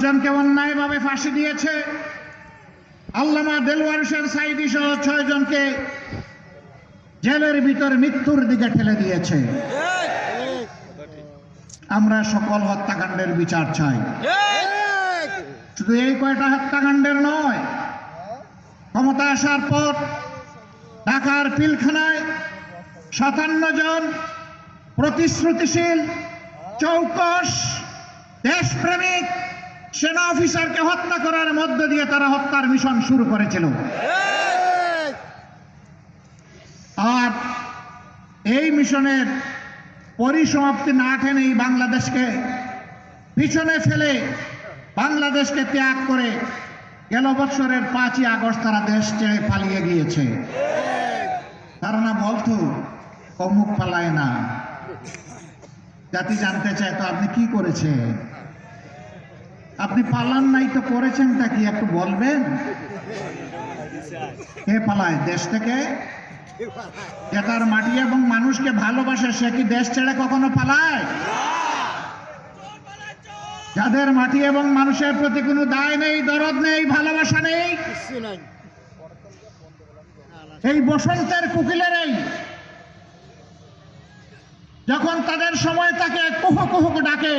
পাঁচজনকে অন্যায়ভাবে ফাঁসি দিয়েছে? আল্লামা দেলওয়ার হোসেন সাইদি সহ ছয় জনকে জেলের ভিতর মৃত্যুর দিকে ঠেলে দিয়েছে। আমরা সকল হত্যাকাণ্ডের বিচার চাই। শুধু এই কয়টা হত্যাকাণ্ডের নয়, ক্ষমতা আসার পর ঢাকার পিলখানায় সাতান্ন জন প্রতিশ্রুতিশীল, চৌকস, দেশপ্রেমিক সেনা অফিসারকে হত্যা করার মধ্য দিয়ে তারা হত্যার মিশন শুরু করেছিল। আর এই মিশনের পরিসমাপ্তি না টেনেই বাংলাদেশকে পিছনে ফেলে বাংলাদেশকে ত্যাগ করে গেল বছরের পাঁচই আগস্ট তারা দেশ ছেড়ে পালিয়ে গিয়েছে। তারা না বলতো অমুক পালায় না। জাতি জানতে চায় তো আপনি কি করেছেন? আপনি পালান নাই তো করেছেন তা কি একটু বলবেন? কে পালায়? দেশ থেকে? যে তার মাটি এবং মানুষকে ভালোবাসে সে কি দেশ ছেড়ে কখনো পালায়? যাদের মাটি এবং মানুষের প্রতি কোনো দায় নেই দরদ নেই ভালোবাসা নেই এই বসন্তের কুকিলের কুকিলেরই যখন তাদের সময় তাকে কুহ কুহুক ডাকে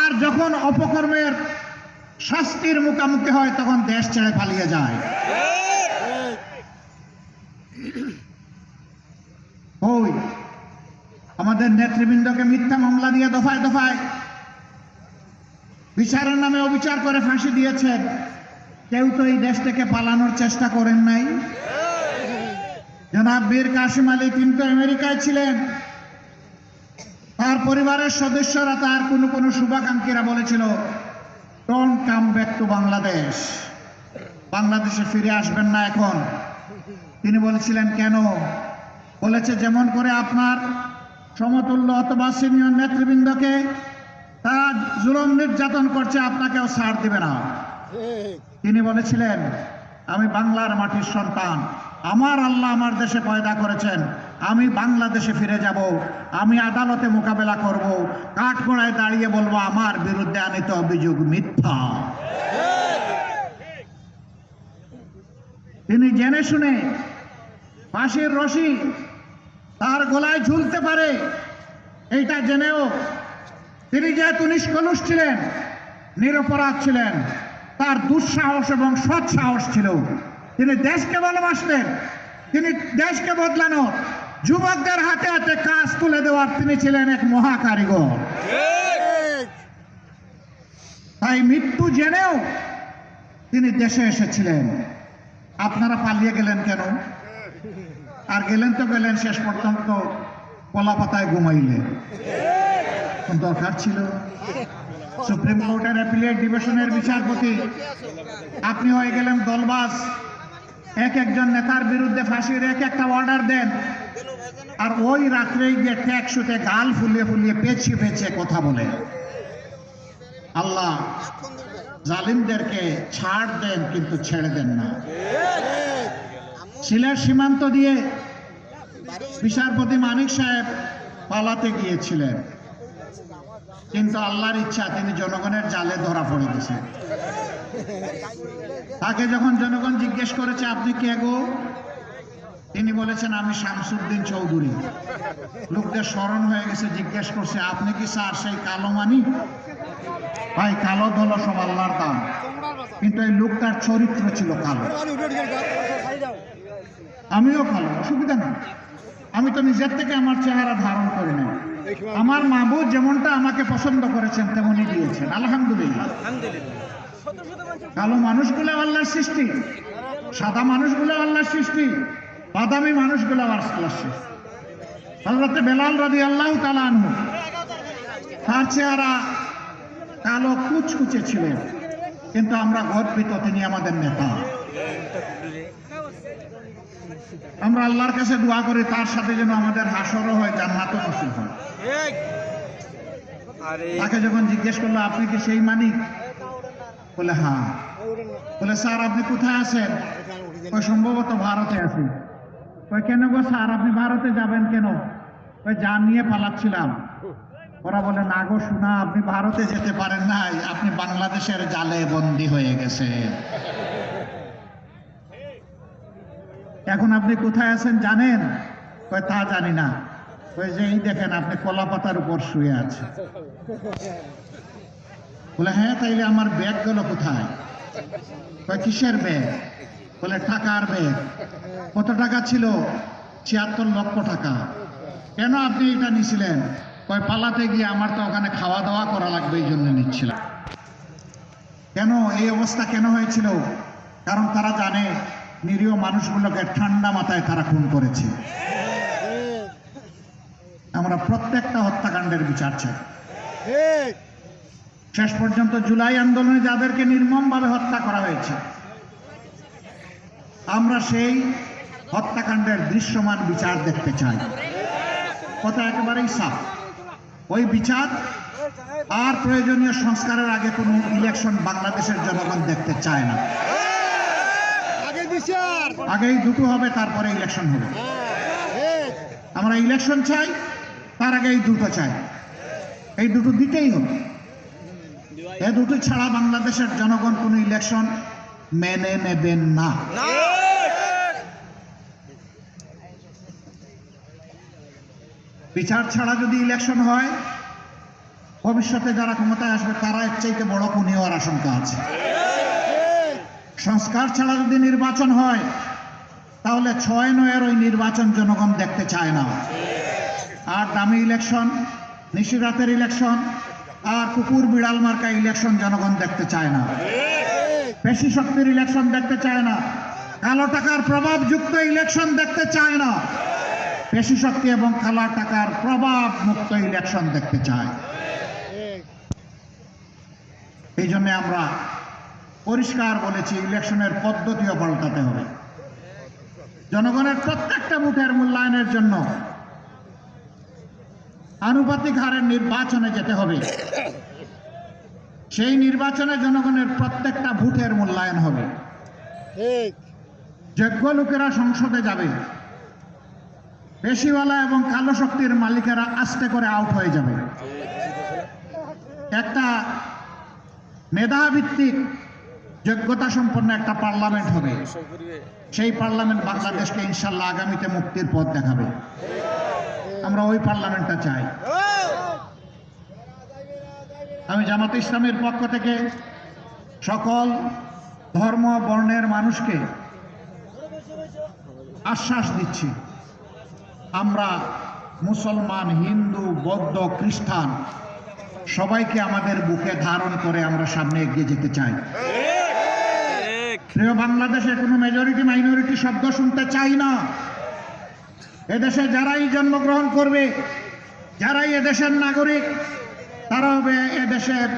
আর যখন অপকর্মের শাস্তির মুখোমুখি হয়, তখন দেশ ছেড়ে পালিয়ে যায়। ওই আমাদের নেতৃবৃন্দকে মিথ্যা মামলা দিয়ে দফায় দফায় বিচারের নামে অবিচার করে ফাঁসি দিয়েছেন। কেউ তো এই দেশ থেকে পালানোর চেষ্টা করেন নাই। জনাব বীর কাশিম আলী তিনি তো আমেরিকায় ছিলেন। পরিবারের সদস্যরা তার কোনো কোনো শুভাকাঙ্ক্ষীরা বলেছিল don't come back to Bangladesh বাংলাদেশে ফিরে আসবেন না এখন। তিনি বলেছিলেন, কেন? বলেছে, যেমন করে আপনার সমতুল্য অথবা সিনিয়র নেতৃবৃন্দকে তারা জুলম নির্যাতন করছে, আপনাকেও ছাড় দিবে না। তিনি বলেছিলেন, আমি বাংলার মাটির সন্তান। আমার আল্লাহ আমার দেশে পয়দা করেছেন। আমি বাংলাদেশে ফিরে যাব, আমি আদালতে মোকাবেলা করব, কাঠগোড়ায় দাঁড়িয়ে বলব, আমার বিরুদ্ধে আনিত অভিযোগ মিথ্যা। তিনি জেনে শুনে ফাঁসির রশি তার গলায় ঝুলতে পারে, এইটা জেনেও তিনি যেহেতু নিষ্কলুষ ছিলেন, নিরপরাধ ছিলেন, তার দুঃসাহস এবং সৎ সাহস ছিল। তিনি দেশকে ভালোবাসতেন, তিনি দেশকে বদলানো যুবকদের হাতে হাতে কাজ তুলে দেওয়ার তিনি ছিলেন এক মহা কারিগর তাই মৃত্যু জেনেও তিনি দেশে এসেছিলেন। আপনারা পালিয়ে গেলেন কেন? আর গেলেন তো গেলেন শেষ পর্যন্ত কলা পাতায় ঘুমাইলেন দরকার ছিল? সুপ্রিম কোর্টের অ্যাপিলিয়েট ডিভিশনের বিচারপতি আপনি হয়ে গেলেন দলবাস এক একজন নেতার বিরুদ্ধে ফাঁসির এক একটা অর্ডার দেন। আর ওই রাত্রে গিয়ে ট্যাক শুতে গাল ফুলিয়ে ফুলিয়ে পেছিয়ে পেছিয়ে কথা বলে। আল্লাহ জালিমদেরকে ছাড় দেন কিন্তু ছেড়ে দেন না। সিলেট সীমান্ত দিয়ে বিচারপতি মানিক সাহেব পালাতে গিয়েছিলেন। কিন্তু আল্লাহর ইচ্ছা, তিনি জনগণের জালে ধরা পড়ে গেছেন। তাকে যখন জনগণ জিজ্ঞেস করেছে, আপনি কে গো? তিনি বলেছেন, আমি শামসুদ্দিন চৌধুরী। লোকদের স্মরণ হয়ে গেছে, জিজ্ঞেস করছে, আপনি কি স্যার সেই কালো মানি? ভাই, কালো দল সব আল্লাহর দাম কিন্তু এই লোকটার চরিত্র ছিল কালো। আমিও কালো, অসুবিধা নেই। আমি তো নিজের থেকে আমার চেহারা ধারণ করি নাই। আমার মাহবুব যেমনটা আমাকে পছন্দ করেছেন, তেমনই দিয়েছেন। আলহামদুলিল্লাহ। কালো মানুষগুলো আল্লাহর সৃষ্টি। সাদা মানুষগুলো আল্লাহর সৃষ্টি। বাদামি মানুষগুলো আল্লাহর সৃষ্টি হজরতে বেলাল রাদি আল্লাহ তালা আনহু। তার চেহারা কালো কুচকুচে ছিলেন কিন্তু আমরা গর্বিত তিনি আমাদের নেতা। আমরা আল্লাহর কাছে দোয়া করি তার সাথে যেন আমাদের হাসরও হয় জান্নাতও নসিব হয়। তাকে যখন জিজ্ঞেস করল আপনি কি সেই মানিক বলে হ্যাঁ। বলে স্যার আপনি কোথায় আছেন? ওই সম্ভবত ভারতে আছি। ওই কেন গো স্যার? আপনি ভারতে যাবেন কেন? ওই যা নিয়ে পালাচ্ছিলাম। ওরা বলে, না গো শোনা আপনি ভারতে যেতে পারেন নাই। আপনি বাংলাদেশের জালে বন্দী হয়ে গেছে। এখন আপনি কোথায় আছেন জানেন? কয়, তা জানি না। ওই যে এই দেখেন, আপনি কলা পাতার উপর শুয়ে আছে বলে হ্যাঁ তাইলে আমার ব্যাগ গেল কোথায় কিসের ব্যাগ? বলে টাকার ব্যাগ কত টাকা ছিল? ছিয়াত্তর লক্ষ টাকা। কেন আপনি এটা নিছিলেন? কয় পালাতে গিয়ে আমার তো ওখানে খাওয়া দাওয়া করা লাগবে এই জন্য নিচ্ছিলাম। কেন? এই অবস্থা কেন হয়েছিল? কারণ তারা জানে নিরীহ মানুষগুলোকে ঠান্ডা মাথায় তারা খুন করেছে। আমরা প্রত্যেকটা হত্যাকাণ্ডের বিচার চাই। শেষ পর্যন্ত জুলাই আন্দোলনে যাদেরকে নির্মমভাবে হত্যা করা হয়েছে আমরা সেই হত্যাকাণ্ডের দৃশ্যমান বিচার দেখতে চাই। কথা একেবারেই সাফ। ওই বিচার আর প্রয়োজনীয় সংস্কারের আগে কোনো ইলেকশন বাংলাদেশের জনগণ দেখতে চায় না। আগে বিচার। আগেই দুটো হবে তারপরে ইলেকশন হবে। আমরা ইলেকশন চাই তার আগে এই দুটো চাই। এই দুটো দিতেই হবে। এ দুটো ছাড়া বাংলাদেশের জনগণ কোনো ইলেকশন মেনে নেবেন না বিচার ছাড়া যদি ইলেকশন হয় ভবিষ্যতে যারা ক্ষমতায় আসবে তারা এর চাইতে বড় খুনি হওয়ার আশঙ্কা আছে সংস্কার ছাড়া যদি নির্বাচন হয় তাহলে ছয় নয়ের ওই নির্বাচন জনগণ দেখতে চায় না আর দামি ইলেকশন নিশিরাতের ইলেকশন আর কুকুর বিড়াল মার্কা ইলেকশন জনগণ দেখতে চায় না পেশি শক্তির ইলেকশন দেখতে চায় না। কালো টাকার প্রভাবযুক্ত ইলেকশন দেখতে চায় না। পেশি শক্তি এবং কালো টাকার প্রভাব মুক্ত ইলেকশন দেখতে চায়। এই জন্য আমরা পরিষ্কার বলেছি ইলেকশনের পদ্ধতিও পাল্টাতে হবে। জনগণের প্রত্যেকটা ভোটের মূল্যায়নের জন্য আনুপাতিক হারের নির্বাচনে যেতে হবে। সেই নির্বাচনে জনগণের প্রত্যেকটা ভোটের মূল্যায়ন হবে। ঠিক। যোগ্য লোকেরা সংসদে যাবে। পেশিওয়ালা এবং কালো শক্তির মালিকেরা আস্তে করে আউট হয়ে যাবে। একটা মেধাভিত্তিক যোগ্যতা সম্পন্ন একটা পার্লামেন্ট হবে। সেই পার্লামেন্ট বাংলাদেশকে ইনশাল্লাহ আগামীতে মুক্তির পথ দেখাবে। আমরা ওই পার্লামেন্টটা চাই। আমি জামাত ইসলামের পক্ষ থেকে সকল ধর্ম বর্ণের মানুষকে আশ্বাস দিচ্ছি। আমরা মুসলমান, হিন্দু, বৌদ্ধ, খ্রিস্টান, সবাইকে আমাদের বুকে ধারণ করে আমরা সামনে এগিয়ে যেতে চাই। প্রিয় বাংলাদেশে কোনো মেজরিটি মাইনরিটি শব্দ শুনতে চাই না। এদেশে যারাই জন্মগ্রহণ করবে, যারাই এদেশের নাগরিক তারা হবে এদেশের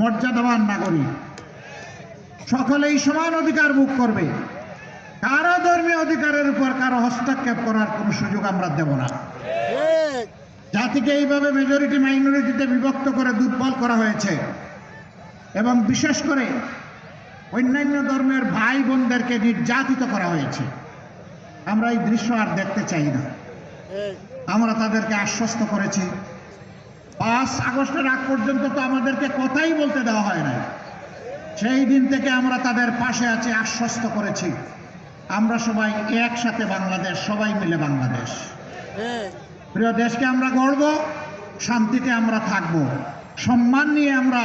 মর্যাদাবান নাগরিক। সকলেই সমান অধিকার ভোগ করবে। কারও ধর্মীয় অধিকারের উপর কারও হস্তক্ষেপ করার কোনো সুযোগ আমরা দেব না। জাতিকে এইভাবে মেজরিটি মাইনরিটিতে বিভক্ত করে দুর্বল করা হয়েছে। এবং বিশেষ করে অন্যান্য ধর্মের ভাই বোনদেরকে নির্যাতিত করা হয়েছে। আমরা এই দৃশ্য আর দেখতে চাই না। আমরা তাদেরকে আশ্বস্ত করেছি। পাঁচ আগস্টের আগ পর্যন্ত তো আমাদেরকে কথাই বলতে দেওয়া হয় নাই। সেই দিন থেকে আমরা তাদের পাশে আছি, আশ্বস্ত করেছি। আমরা সবাই একসাথে বাংলাদেশ, সবাই মিলে বাংলাদেশ। প্রিয় দেশকে আমরা গড়ব, শান্তিতে আমরা থাকব। সম্মান নিয়ে আমরা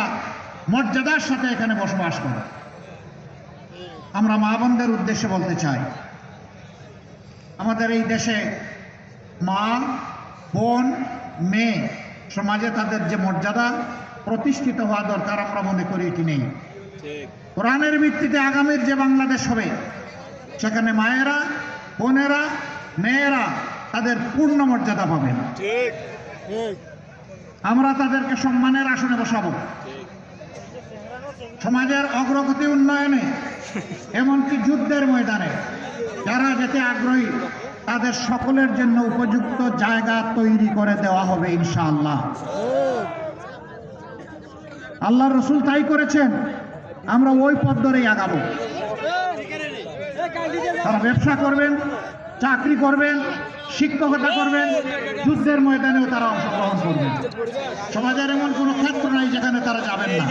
মর্যাদার সাথে এখানে বসবাস করব। আমরা মা বোনদের উদ্দেশ্যে বলতে চাই, আমাদের এই দেশে মা, বোন, মেয়ে সমাজে তাদের যে মর্যাদা প্রতিষ্ঠিত হওয়া দরকার আমরা মনে করি এটি নেই। কোরআনের ভিত্তিতে আগামীর যে বাংলাদেশ হবে সেখানে মায়েরা বোনেরা মেয়েরা তাদের পূর্ণ মর্যাদা পাবেন ঠিক। আমরা তাদেরকে সম্মানের আসনে বসাবো। সমাজের অগ্রগতি উন্নয়নে এমনকি যুদ্ধের ময়দানে যারা যেতে আগ্রহী তাদের সকলের জন্য উপযুক্ত জায়গা তৈরি করে দেওয়া হবে, ইনশাআল্লাহ। আল্লাহ রসুল তাই করেছেন, আমরা ওই পথ ধরেই আগাবো। তারা ব্যবসা করবেন, চাকরি করবেন, শিক্ষকতা করবেন, যুদ্ধের ময়দানেও তারা অংশগ্রহণ করবেন। সমাজের এমন কোনো ক্ষেত্র নাই যেখানে তারা যাবেন না।